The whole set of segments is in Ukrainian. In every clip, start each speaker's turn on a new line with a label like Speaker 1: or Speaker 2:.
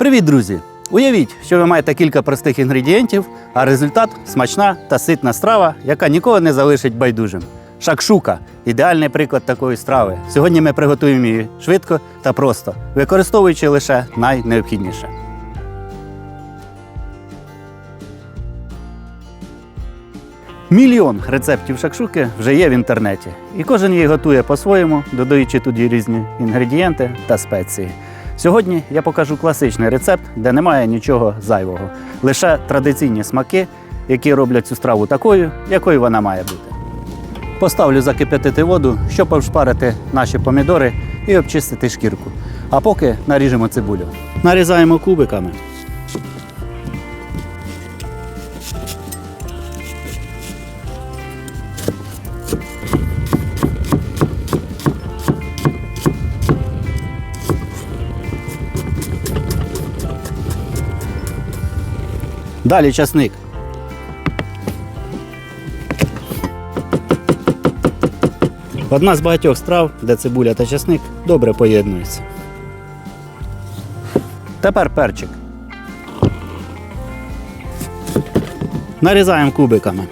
Speaker 1: Привіт, друзі! Уявіть, що ви маєте кілька простих інгредієнтів, а результат смачна та ситна страва, яка нікого не залишить байдужим. Шакшука ідеальний приклад такої страви. Сьогодні ми приготуємо її швидко та просто, використовуючи лише найнеобхідніше. Мільйон рецептів шакшуки вже є в інтернеті, і кожен її готує по-своєму, додаючи туди різні інгредієнти та спеції. Сьогодні я покажу класичний рецепт, де немає нічого зайвого, лише традиційні смаки, які роблять цю страву такою, якою вона має бути. Поставлю закип'ятити воду, щоб обшпарити наші помідори і обчистити шкірку. А поки наріжемо цибулю. Нарізаємо кубиками. Далі часник. Одна з багатьох страв, де цибуля та часник добре поєднуються. Тепер перчик. Нарізаємо кубиками.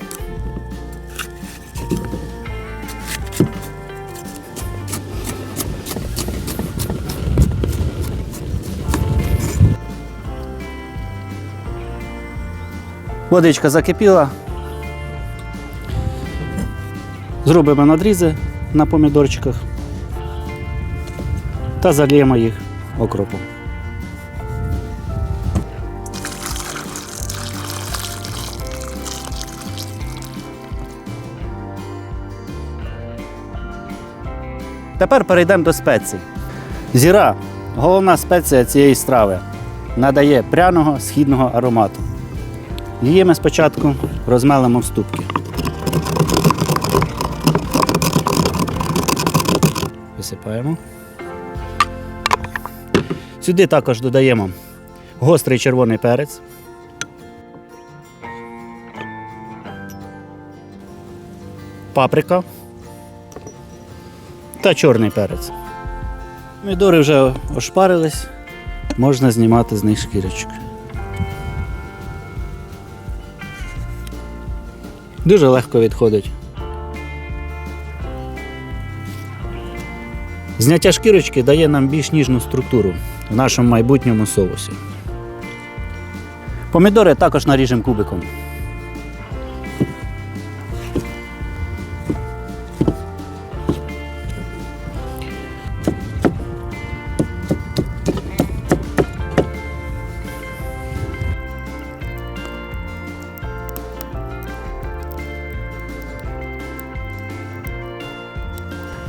Speaker 1: Водичка закипіла. Зробимо надрізи на помідорчиках та заліємо їх окропом. Тепер перейдемо до спецій. Зіра головна спеція цієї страви. Надає пряного східного аромату. Її ми спочатку розмелимо в ступки. Висипаємо. Сюди також додаємо гострий червоний перець. Паприка та чорний перець. Помідори вже ошпарились, можна знімати з них шкірочку. Дуже легко відходить. Зняття шкірочки дає нам більш ніжну структуру в нашому майбутньому соусі. Помідори також наріжемо кубиком.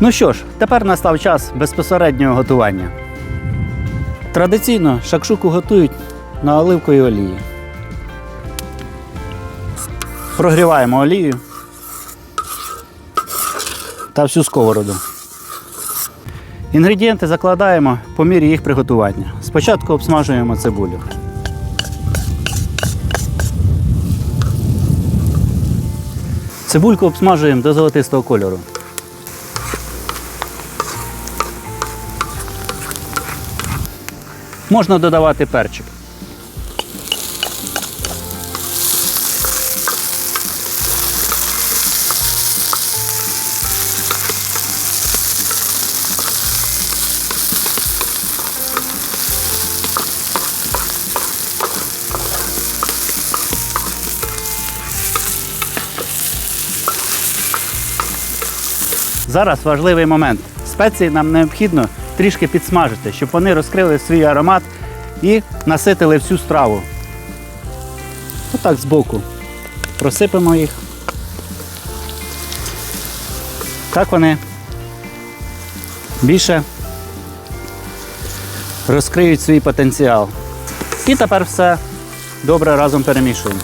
Speaker 1: Ну що ж, тепер настав час безпосереднього готування. Традиційно шакшуку готують на оливковій олії. Прогріваємо олію та всю сковороду. Інгредієнти закладаємо по мірі їх приготування. Спочатку обсмажуємо цибулю. Цибульку обсмажуємо до золотистого кольору. Можна додавати перчик. Зараз важливий момент. Спеції нам необхідно трішки підсмажити, щоб вони розкрили свій аромат і наситили всю страву. Отак збоку. Просипемо їх. Так вони більше розкриють свій потенціал. І тепер все добре разом перемішуємо.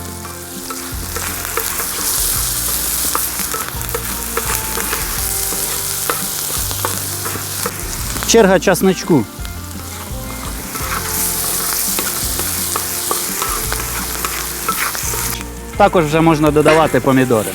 Speaker 1: Черга часничку. Також вже можна додавати помідори.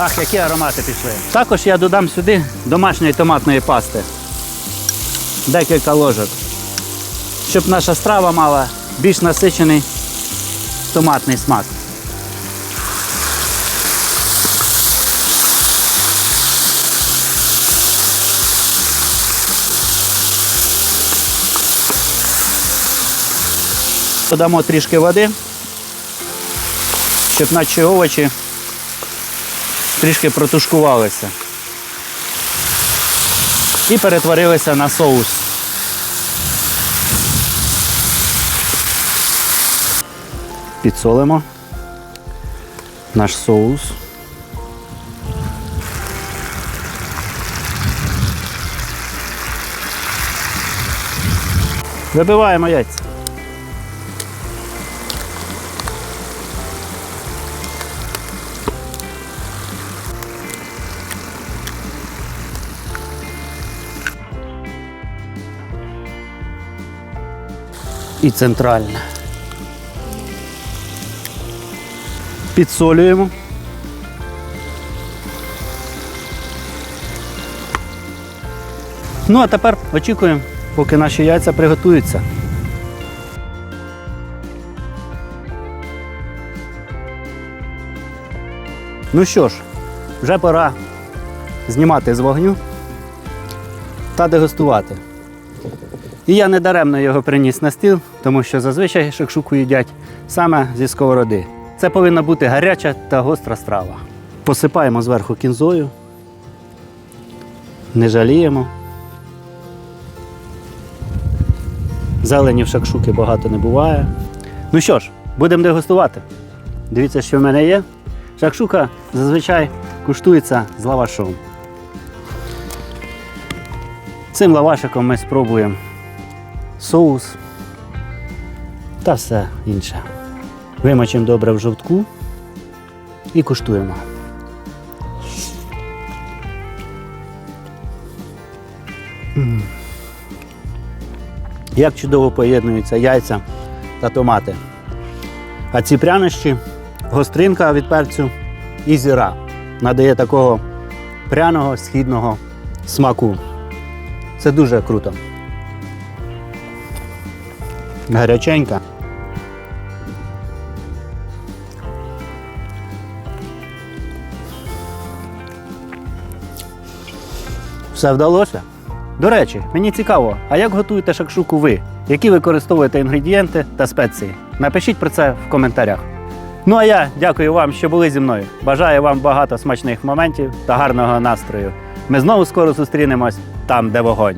Speaker 1: Ах, які аромати пішли. Також я додам сюди домашньої томатної пасти. Декілька ложок. Щоб наша страва мала більш насичений томатний смак. Додамо трішки води, щоб наші овочі трішки протушкувалися і перетворилися на соус. Підсолимо наш соус. Вибиваємо яйця. І центральне. Підсолюємо. Ну, а тепер очікуємо, поки наші яйця приготуються. Ну що ж, вже пора знімати з вогню та дегустувати. І я не даремно його приніс на стіл, тому що зазвичай шакшуку їдять саме зі сковороди. Це повинна бути гаряча та гостра страва. Посипаємо зверху кінзою, не жаліємо. Зелені в шакшуки багато не буває. Ну що ж, будемо дегустувати. Дивіться, що в мене є. Шакшука зазвичай куштується з лавашом. Цим лавашиком ми спробуємо соус та все інше. Вимочимо добре в жовтку і куштуємо. Як чудово поєднуються яйця та томати. А ці прянощі, гостринка від перцю і зіра надає такого пряного східного смаку. Це дуже круто. Гаряченька. Все вдалося? До речі, мені цікаво, а як готуєте шакшуку ви? Які використовуєте інгредієнти та спеції? Напишіть про це в коментарях. Ну а я дякую вам, що були зі мною. Бажаю вам багато смачних моментів та гарного настрою. Ми знову скоро зустрінемось там, де вогонь.